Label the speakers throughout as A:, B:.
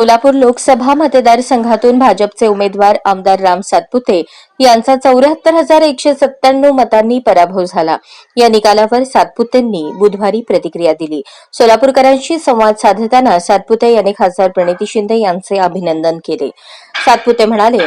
A: सोलापूर लोकसभा मतदारसंघातून भाजपचे उमेदवार आमदार राम सातपुते यांचा चौऱ्याहत्तर हजार एकशे सत्त्याण्णव मतांनी पराभव झाला. या निकालावर सातपुतेंनी बुधवारी प्रतिक्रिया दिली. सोलापूरकरांशी संवाद साधताना सातपुते यांनी खासदार प्रणिती शिंदे यांचे अभिनंदन केले. सातपुते म्हणाले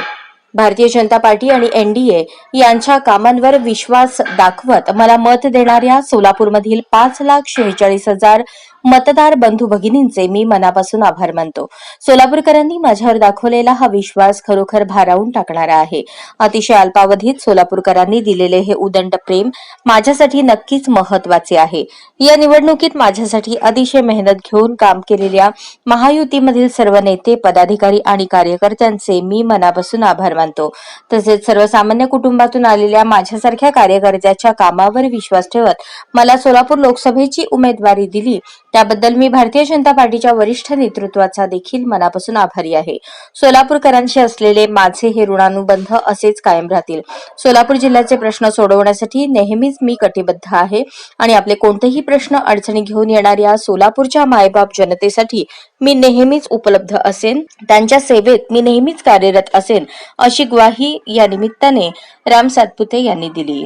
A: भारतीय जनता पार्टी आणि एनडीए यांच्या कामांवर विश्वास दाखवत मला मत देणाऱ्या सोलापूरमधील पाच लाख शेहेचाळीस हजार मतदार बंधू भगिनींचे मी मनापासून आभार मानतो. सोलापूरकरांनी माझ्यावर दाखवलेला हा विश्वास खरोखर भारावून टाकणारा आहे. अतिशय अल्पावधीत सोलापूरकरांनी दिलेले हे उदंड प्रेम माझ्यासाठी नक्कीच महत्त्वाचे आहे. या निवडणुकीत माझ्यासाठी अतिशय मेहनत घेऊन काम केलेल्या महायुतीमधील सर्व नेते पदाधिकारी आणि कार्यकर्त्यांचे मी मनापासून आभार मानतो. तसेच सर्वसामान्य कुटुंबातून आलेल्या माझ्यासारख्या कार्यकर्त्याच्या कामावर विश्वास ठेवत मला सोलापूर लोकसभेची उमेदवारी दिली त्याबद्दल मी भारतीय जनता पार्टीच्या वरिष्ठ नेतृत्वाचा देखील मनापासून आभारी आहे. सोलापूरकरांशी असलेले माझे हे ऋणानुबंध असेच कायम राहतील. सोलापूर जिल्ह्याचे प्रश्न सोडवण्यासाठी नेहमीच मी कटिबद्ध आहे आणि आपले कोणतेही प्रश्न अडचणी घेऊन येणाऱ्या सोलापूरच्या मायबाप जनतेसाठी मी नेहमीच उपलब्ध असेन. त्यांच्या सेवेत मी नेहमीच कार्यरत असेन अशी ग्वाही या निमित्ताने राम सातपुते यांनी दिली.